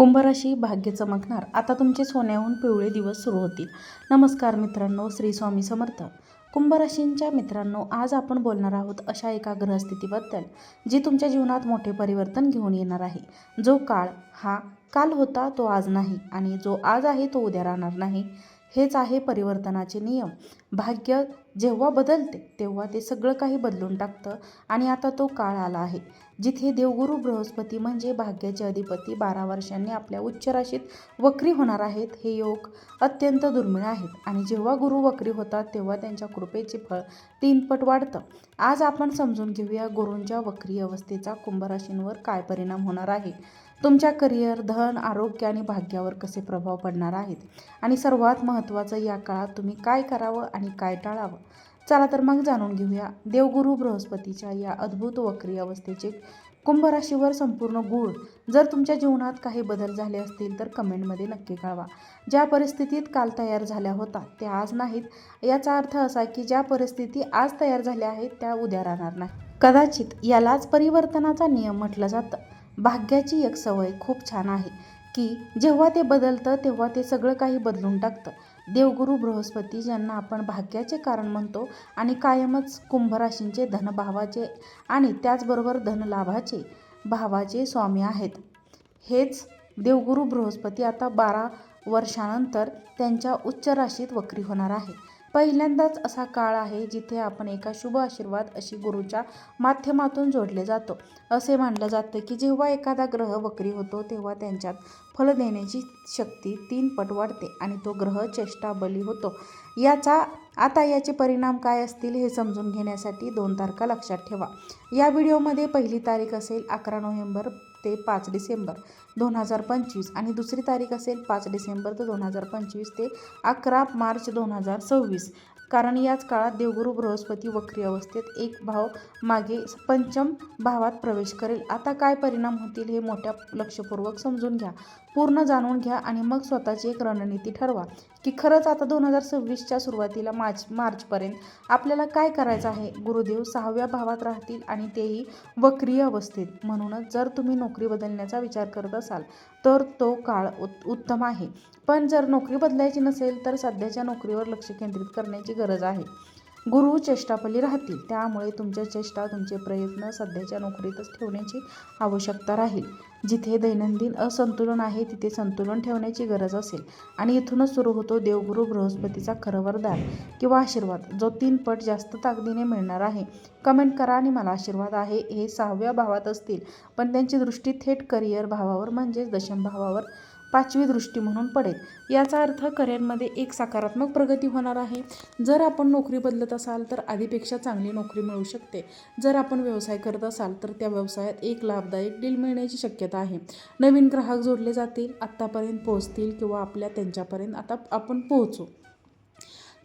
कुंभराशी भाग्य चमकणार. आता तुमचे सोन्याहून पिवळे दिवस सुरू होतील. नमस्कार मित्रांनो श्री स्वामी समर्थ. कुंभराशींच्या मित्रांनो आज आपण बोलणार आहोत अशा एका ग्रहस्थितीबद्दल जी तुमच्या जीवनात मोठे परिवर्तन घेऊन येणार आहे. जो काळ हा काल होता तो आज नाही आणि जो आज आहे तो उद्या राहणार नाही. हेच आहे परिवर्तनाचे नियम. भाग्य जेव्हा बदलते तेव्हा ते सगळं काही बदलून टाकतं आणि आता तो काळ आला आहे. जिथे देवगुरु बृहस्पती म्हणजे भाग्याचे अधिपती बारा वर्षांनी आपल्या उच्च राशीत वक्री होणार आहेत हे योग अत्यंत दुर्मिळ आहेत. आणि जेव्हा गुरु वक्री होतात तेव्हा त्यांच्या कृपेचे फळ तीनपट वाढतं. आज आपण समजून घेऊया गुरूंच्या वक्री अवस्थेचा कुंभराशींवर काय परिणाम होणार आहे. तुमच्या करिअर धन आरोग्य आणि भाग्यावर कसे प्रभाव पडणार आहेत? आणि सर्वात महत्त्वाचं या काळात तुम्ही काय करावं आणि काय टाळावं? चला तर मग जाणून घेऊया. देवगुरु बृहस्पतीच्या या अद्भुत वक्री अवस्थेचे कुंभराशीवर संपूर्ण गूढ जर तुमच्या जीवनात काही बदल झाले असतील तर कमेंटमध्ये नक्की कळवा. ज्या परिस्थितीत काल तयार झाल्या होता त्या आज नाहीत. याचा अर्थ असा की ज्या परिस्थिती आज तयार झाल्या आहेत त्या उद्या राहणार नाही. कदाचित यालाच परिवर्तनाचा नियम म्हटलं जातं. भाग्याची एक सवय खूप छान आहे की जेव्हा ते बदलतं तेव्हा ते सगळं काही बदलून टाकतं. देवगुरु बृहस्पती ज्यांना आपण भाग्याचे कारण म्हणतो आणि कायमच कुंभराशींचे धनभावाचे आणि त्याचबरोबर धनलाभाचे भावाचे स्वामी आहेत. हेच देवगुरु बृहस्पती आता बारा वर्षानंतर त्यांच्या उच्च राशीत वक्री होणार आहे. पहिल्यांदाच असा काळ आहे जिथे आपण एका शुभ आशीर्वाद अशी गुरुच्या माध्यमातून जोडले जातो. असे मानलं जातं की जेव्हा एखादा ग्रह वक्री होतो तेव्हा त्यांच्यात फल देण्याची शक्ती तीन पट वाढते आणि तो ग्रह चेष्टा बली होतो. याचा आता याचे परिणाम काय असतील हे समजून घेण्यासाठी दोन तारखा लक्षात ठेवा. या व्हिडिओमध्ये पहिली तारीख असेल अकरा नोव्हेंबर ते पाच डिसेंबर. दोन हजार पंचवीस आणि दुसरी तारीख असेल पाच डिसेंबर तर दोन हजार पंचवीस ते अकरा मार्च दोन हजार सव्वीस. कारण याच काळात देवगुरु बृहस्पती वक्री अवस्थेत एक भाव मागे पंचम भावात प्रवेश करेल. आता काय परिणाम होतील हे मोठ्या लक्षपूर्वक समजून घ्या. पूर्ण जाणून घ्या आणि मग स्वतःची एक रणनीती ठरवा. की खरंच आता दोन हजार सव्वीसच्या सुरुवातीला मार्च मार्चपर्यंत आपल्याला काय करायचं आहे? गुरुदेव सहाव्या भावात राहतील आणि तेही वक्रीय अवस्थेत. म्हणूनच जर तुम्ही नोकरी बदलण्याचा विचार करत असाल तर तो काळ उत उत्तम आहे. पण जर नोकरी बदलायची नसेल तर सध्याच्या नोकरीवर लक्ष केंद्रित करण्याची गरज आहे. गुरु चेष्टापली राहतील त्यामुळे तुमच्या चेष्टा तुमचे प्रयत्न सध्याच्या नोकरीतच ठेवण्याची आवश्यकता राहील. जिथे दैनंदिन असंतुलन आहे तिथे संतुलन ठेवण्याची गरज असेल. आणि इथूनच सुरू होतो देवगुरु बृहस्पतीचा खरं वरदान किंवा आशीर्वाद जो तीन पट जास्त ताकदीने मिळणार आहे. कमेंट करा आणि मला आशीर्वाद आहे हे सहाव्या भावात असतील. पण त्यांची दृष्टी थेट करिअर भावावर म्हणजेच दशम भावावर पाचवी दृष्टी म्हणून पडेल. याचा अर्थ करिअरमध्ये एक सकारात्मक प्रगती होणार आहे. जर आपण नोकरी बदलत असाल तर आधीपेक्षा चांगली नोकरी मिळू शकते. जर आपण व्यवसाय करत असाल तर त्या व्यवसायात एक लाभदायक डील मिळण्याची शक्यता आहे. नवीन ग्राहक जोडले जातील आत्तापर्यंत पोहोचतील किंवा आपल्या त्यांच्यापर्यंत आता आपण पोहोचू.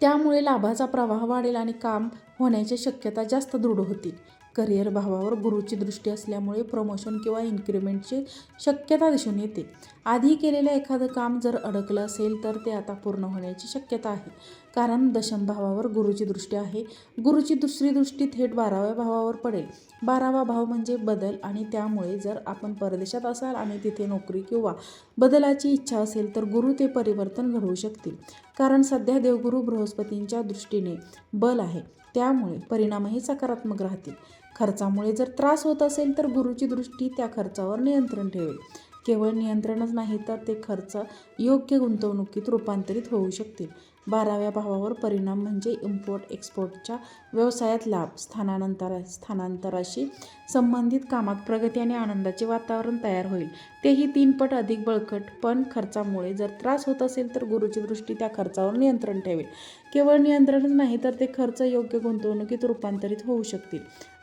त्यामुळे लाभाचा प्रवाह वाढेल आणि काम होण्याची शक्यता जास्त दृढ होतील. करिअर भावावर गुरुची दृष्टी असल्यामुळे प्रमोशन किंवा इन्क्रिमेंटची शक्यता दिसून येते. आधी केलेलं एखादं काम जर अडकलं असेल तर ते आता पूर्ण होण्याची शक्यता आहे. कारण दशम भावावर गुरुची दृष्टी आहे. गुरुची दुसरी दृष्टी थेट बाराव्या भावावर पडेल. बारावा भाव म्हणजे बदल आणि त्यामुळे जर आपण परदेशात असाल आणि तिथे नोकरी किंवा बदलाची इच्छा असेल तर गुरु ते परिवर्तन घडवू शकतील. कारण सध्या देवगुरु बृहस्पतींच्या दृष्टीने बल आहे. त्यामुळे परिणामही सकारात्मक राहतील. खर्चामुळे जर त्रास होत असेल तर गुरुची दृष्टी त्या खर्चावर नियंत्रण ठेवेल. केवळ नियंत्रणच नाही तर ते खर्च योग्य गुंतवणुकीत रूपांतरित होऊ शकतील. बाराव्या भावावर परिणाम म्हणजे इम्पोर्ट एक्सपोर्टच्या व्यवसायात लाभ. स्थानांतरा स्थानांतराशी संबंधित कामात प्रगती आणि आनंदाचे वातावरण तयार होईल. तेही तीन पट अधिक बळकट पण खर्चामुळे जर त्रास होत असेल तर गुरुची दृष्टी त्या खर्चावर नियंत्रण ठेवेल. केवळ नियंत्रणच नाही तर ते खर्च योग्य गुंतवणुकीत रूपांतरित होऊ शकतील.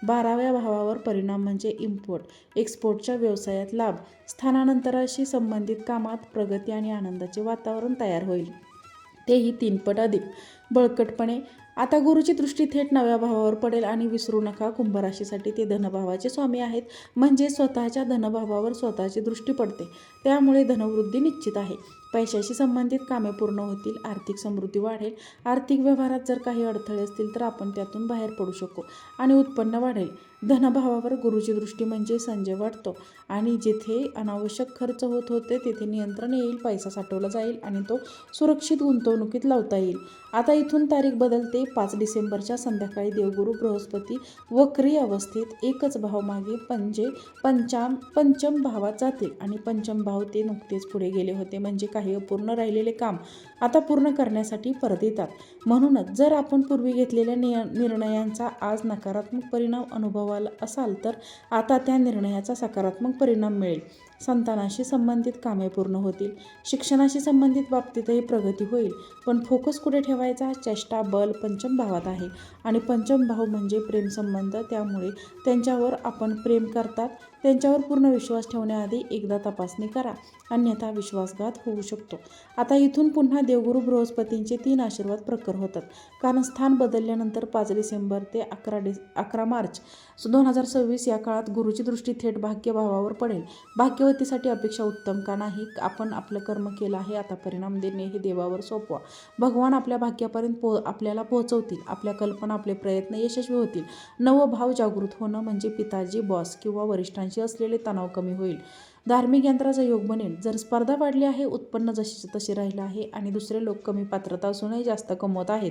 बाराव्या भावावर परिणाम म्हणजे इम्पोर्ट एक्सपोर्टच्या व्यवसायात लाभ. स्थानानंतराशी संबंधित कामात प्रगती आणि आनंदाचे वातावरण तयार होईल. तेही तीनपट अधिक. बळकटपणे आता गुरुची दृष्टी थेट नव्या भावावर पडेल आणि विसरू नका. कुंभराशीसाठी ते धनभावाचे स्वामी आहेत. म्हणजे स्वतःच्या धनभावावर स्वतःची दृष्टी पडते. त्यामुळे धनवृद्धी निश्चित आहे. पैशाशी संबंधित कामे पूर्ण होतील. आर्थिक समृद्धी वाढेल. आर्थिक व्यवहारात जर काही अडथळे असतील तर आपण त्यातून बाहेर पडू शकू आणि उत्पन्न वाढेल. धनभावावर गुरुची दृष्टी म्हणजे संजय वाटतो आणि जिथे अनावश्यक खर्च होत होते तिथे नियंत्रण येईल पैसा साठवला जाईल आणि तो सुरक्षित गुंतवणुकीत लावता येईल. आता इथून तारीख बदलते. पाच डिसेंबरच्या संध्याकाळी देवगुरु बृहस्पती वक्री अवस्थेत एकच भाव मागे पंजे पंचाम पंचम भावात जातील. आणि पंचम भाव ते नुकतेच पुढे गेले होते. म्हणजे काही अपूर्ण राहिलेले काम आता पूर्ण करण्यासाठी परत येतात. म्हणूनच जर आपण पूर्वी घेतलेल्या निय निर्णयांचा आज नकारात्मक परिणाम अनुभवाला असाल तर आता त्या निर्णयाचा सकारात्मक परिणाम मिळेल. संतानाशी संबंधित कामे पूर्ण होतील. शिक्षणाशी संबंधित बाबतीतही प्रगती होईल. पण फोकस कुठे ठेवायचा? चेष्टा बल पंचम भावात आहे. आणि पंचम भाव म्हणजे प्रेमसंबंध. त्यामुळे त्यांच्यावर आपण प्रेम करतात. त्यांच्यावर पूर्ण विश्वास ठेवण्याआधी एकदा तपासणी करा. अन्यथा विश्वासघात होऊ शकतो. आता इथून पुन्हा देवगुरु बृहस्पतींचे तीन आशीर्वाद प्रखर होतात. कारण स्थान बदलल्यानंतर पाच डिसेंबर ते अकरा डिस अकरा मार्च दोन हजार सव्वीस या काळात गुरुची दृष्टी थेट भाग्यभावावर पडेल. भाग्यवतीसाठी अपेक्षा उत्तम का नाही? आपण आपलं कर्म केलं आहे आता परिणाम देणे हे देवावर सोपवा. भगवान आपल्या भाग्यापर्यंत पो आपल्याला पोहोचवतील. आपल्या कल्पना आपले प्रयत्न यशस्वी होतील. नवभाव जागृत होणं म्हणजे पिताजी बॉस किंवा वरिष्ठांशी असलेले तणाव कमी होईल. धार्मिक यंत्राचा योग बनेल. जर स्पर्धा वाढली आहे उत्पन्न जशी तसे राहिलं आहे आणि दुसरे लोक कमी पात्रता असूनही जास्त कमवत आहेत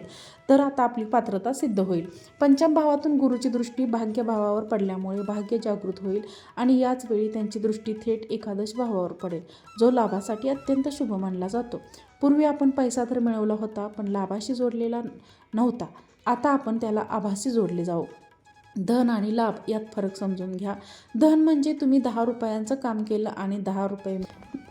तर आता आपली पात्रता सिद्ध होईल. पंचम भावातून गुरुची दृष्टी भाग्य भावावर पडल्यामुळे भाग्य जागृत होईल आणि याच वेळी त्यांची दृष्टी थेट एकादश भावावर पडेल जो लाभासाठी अत्यंत शुभ मानला जातो. पूर्वी आपण पैसा तर मिळवला होता पण लाभाशी जोडलेला नव्हता. आता आपण त्याला आभासी जोडले जाऊ. धन आणि लाभ यात फरक समजून घ्या. धन म्हणजे तुम्ही दहा रुपयांचं काम केलं आणि दहा रुपये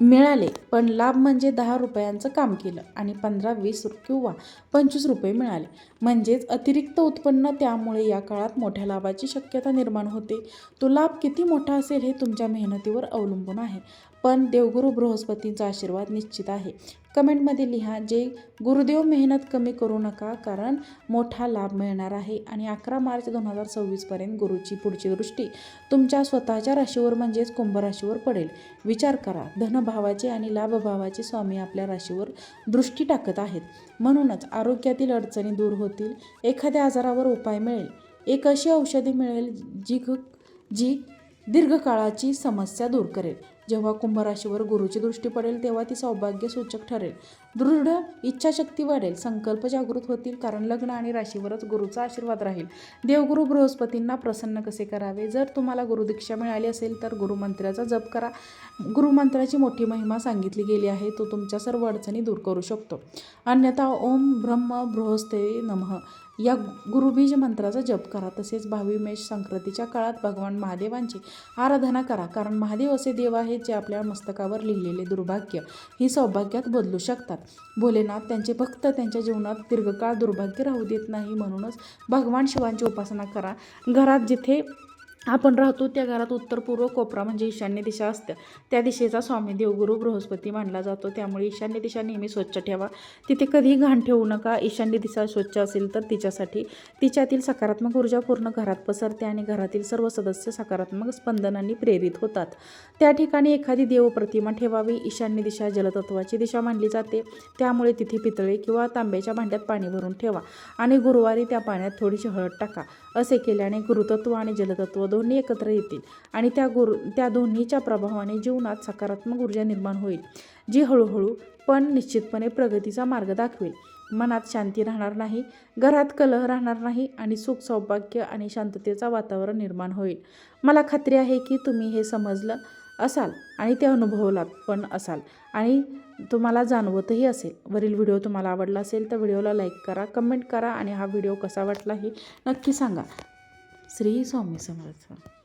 मिळाले पण लाभ म्हणजे दहा रुपयांचं काम केलं आणि पंधरा वीस किंवा पंचवीस रुपये मिळाले. म्हणजेच अतिरिक्त उत्पन्न त्यामुळे या काळात मोठ्या लाभाची शक्यता निर्माण होते. तो लाभ किती मोठा असेल हे तुमच्या मेहनतीवर अवलंबून आहे. पण देवगुरु बृहस्पतींचा आशीर्वाद निश्चित आहे. कमेंटमध्ये लिहा जे गुरुदेव मेहनत कमी करू नका कारण मोठा लाभ मिळणार आहे आणि अकरा मार्च दोन हजार सव्वीसपर्यंत गुरुची पुढची दृष्टी तुमच्या स्वतःच्या राशीवर म्हणजेच कुंभ राशीवर पडेल. विचार करा धनभावाचे आणि लाभभावाचे स्वामी आपल्या राशीवर दृष्टी टाकत आहेत. म्हणूनच आरोग्यातील अडचणी दूर होतील. एखाद्या आजारावर उपाय मिळेल. एक अशी औषधी मिळेल जी जी दीर्घकाळाची समस्या दूर करेल. जेव्हा कुंभराशीवर गुरुची दृष्टी पडेल तेव्हा ती सौभाग्य सूचक ठरेल. दृढ इच्छाशक्ती वाढेल. संकल्प जागृत होतील कारण लग्न आणि राशीवरच गुरुचा आशीर्वाद राहील. देवगुरु बृहस्पतींना प्रसन्न कसे करावे? जर तुम्हाला गुरुदीक्षा मिळाली असेल तर गुरुमंत्राचा जप करा. गुरुमंत्राची मोठी महिमा सांगितली गेली आहे. तो तुमच्या सर्व अडचणी दूर करू शकतो. अन्यथा ओम ब्रह्म बृहस्ते नमः. या गुरुबीज मंत्राचा जप करा. तसेच भावी मेष संक्रांतीच्या काळात भगवान महादेवांची आराधना करा. कारण महादेव असे देव आहेत जे आपल्या मस्तकावर लिहिलेले दुर्भाग्य ही सौभाग्यात बदलू शकतात. भोलेनाथ त्यांचे भक्त त्यांच्या जीवनात दीर्घकाळ दुर्भाग्य राहू देत नाही म्हणूनच भगवान शिवांची उपासना करा. घरात जिथे आपण राहतो त्या घरात उत्तर पूर्व कोपरा म्हणजे ईशान्य दिशा असते त्या दिशेचा स्वामी देवगुरु बृहस्पती मानला जातो. त्यामुळे ईशान्य दिशा नेहमी स्वच्छ ठेवा. तिथे कधीही घाण ठेवू नका. ईशान्य दिशा स्वच्छ असेल तर तिच्यासाठी तिच्यातील सकारात्मक ऊर्जा पूर्ण घरात पसरते आणि घरातील सर्व सदस्य सकारात्मक स्पंदनांनी प्रेरित होतात. त्या ठिकाणी एखादी देवप्रतिमा ठेवावी. ईशान्य दिशा जलतत्वाची दिशा मानली जाते. त्यामुळे तिथे पितळे किंवा तांब्याच्या भांड्यात पाणी भरून ठेवा आणि गुरुवारी त्या पाण्यात थोडीशी हळद टाका. असे केल्याने गुरुतत्व आणि जलतत्व दोन्ही एकत्र येतील आणि त्या गुरु त्या दोन्हीच्या प्रभावाने जीवनात सकारात्मक ऊर्जा निर्माण होईल जी हळूहळू पण निश्चितपणे प्रगतीचा मार्ग दाखवेल. मनात शांती राहणार नाही घरात कलह राहणार नाही आणि सुख सौभाग्य आणि शांततेचा वातावरण निर्माण होईल. मला खात्री आहे की तुम्ही हे समजलं असाल आणि ते अनुभवलात पण असाल आणि तुम्हाला जाणवतही असेल. वरील व्हिडिओ तुम्हाला आवडला असेल तर व्हिडिओला लाईक करा कमेंट करा आणि हा व्हिडिओ कसा वाटला हे नक्की सांगा. श्री स्वामी समर्थ.